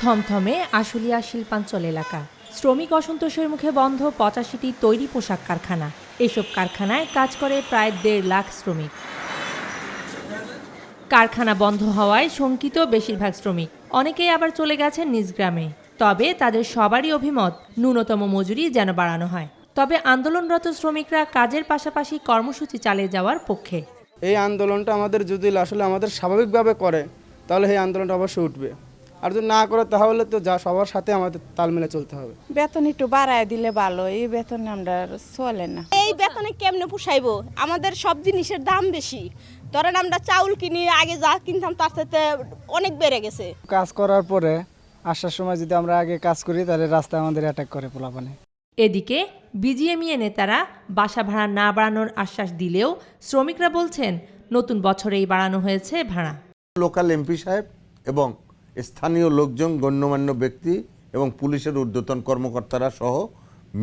থমথমে আশুলিয়া শিল্পাঞ্চল এলাকা। শ্রমিক অসন্তোষের মুখে বন্ধ পঁচাশিটি তৈরি পোশাক কারখানা। এসব কারখানায় কাজ করে প্রায় দেড় লাখ শ্রমিক। কারখানা বন্ধ হওয়ায় শঙ্কিত বেশিরভাগ শ্রমিক। অনেকেই আবার চলে গেছেন নিজ গ্রামে। তবে তাদের সবারই অভিমত, ন্যূনতম মজুরি যেন বাড়ানো হয়। তবে আন্দোলনরত শ্রমিকরা কাজের পাশাপাশি কর্মসূচি চালিয়ে যাওয়ার পক্ষে। এই আন্দোলনটা আমাদের যদি আসলে আমাদের স্বাভাবিকভাবে করে, তাহলে এই আন্দোলনটা অবশ্যই উঠবে। আর যদি না করে তাহলে তো যা সবার সাথে আমাদের তাল মিলে চলতে হবে। বেতন একটু বাড়ায় দিলে ভালো এই বেতন আমরা আর চলে না। এই বেতনে কেমনে পুষাইবো? আমাদের সব জিনিসের দাম বেশি। ধরেন আমরা চাউল কিনি আগে যা কিনতাম তার সাথে অনেক বেড়ে গেছে। কাজ করার পরে আসার সময় যদি আমরা আগে কাজ করি তাহলে রাস্তায় আমাদের অ্যাটাক করে পোলাপানে। এদিকে বিজিএমইএ নেতারা বাসা ভাড়া না বাড়ানোর আশ্বাস দিলেও শ্রমিকরা বলছেন নতুন বছরেই বাড়ানো হয়েছে ভাড়া। লোকাল এমপি সাহেব এবং স্থানীয় লোকজন গণ্যমান্য ব্যক্তি এবং পুলিশের ঊর্ধ্বতন কর্মকর্তারা সহ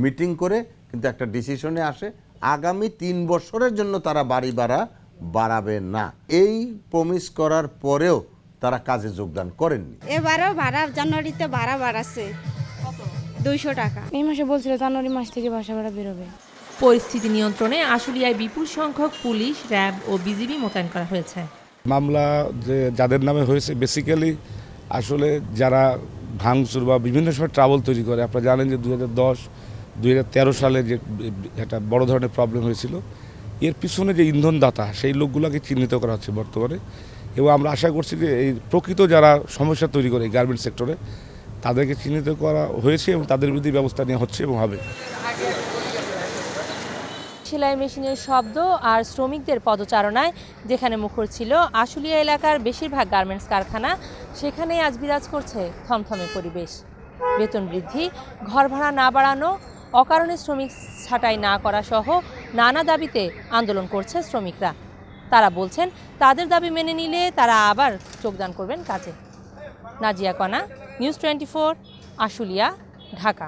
মিটিং করে কিন্তু একটা ডিসিশনে আসে আগামী তিন বছরের জন্য তারা বাড়ি ভাড়া বাড়াবে না। এই প্রমিস করার পরেও তারা কাজে যোগদান করেননি। এবারও ভাড়া জানুয়ারিতে ভাড়া বাড়াচ্ছে। দুইশো টাকা। এই মাসে বলছিল জানুয়ারি মাস থেকে বাসা ভাড়া বেরোবে। পরিস্থিতি নিয়ন্ত্রণে আশুলিয়ায় বিপুল সংখ্যক পুলিশ র্যাব ও বিজিবি মোতায়েন করা হয়েছে। মামলা যে যাদের নামে হয়েছে বেসিক্যালি আসলে যারা ভাঙচুর বা বিভিন্ন সময় ট্রাবল তৈরি করে, আপনারা জানেন যে দু হাজার দশ সালে যে একটা বড় ধরনের প্রবলেম হয়েছিল, এর পিছনে যে ইন্ধনদাতা, সেই লোকগুলোকে চিহ্নিত করা হচ্ছে বর্তমানে। এবং আমরা আশা করছি যে এই প্রকৃত যারা সমস্যা তৈরি করে এই গার্মেন্ট সেক্টরে তাদেরকে চিহ্নিত করা হয়েছে এবং তাদের বিরুদ্ধে ব্যবস্থা নেওয়া হচ্ছে এবং হবে। সেলাই মেশিনের শব্দ আর শ্রমিকদের পদচারণায় যেখানে মুখর ছিল আশুলিয়া এলাকার বেশিরভাগ গার্মেন্টস কারখানা, সেখানেই আজ বিরাজ করছে থমথমে পরিবেশ। বেতন বৃদ্ধি, ঘর ভাড়া না বাড়ানো, অকারণে শ্রমিক ছাঁটাই না করা সহ নানা দাবিতে আন্দোলন করছে শ্রমিকরা। তারা বলছেন, তাদের দাবি মেনে নিলে তারা আবার যোগদান করবেন কাজে। Nazia Kona, news twenty four, Ashulia, Dhaka.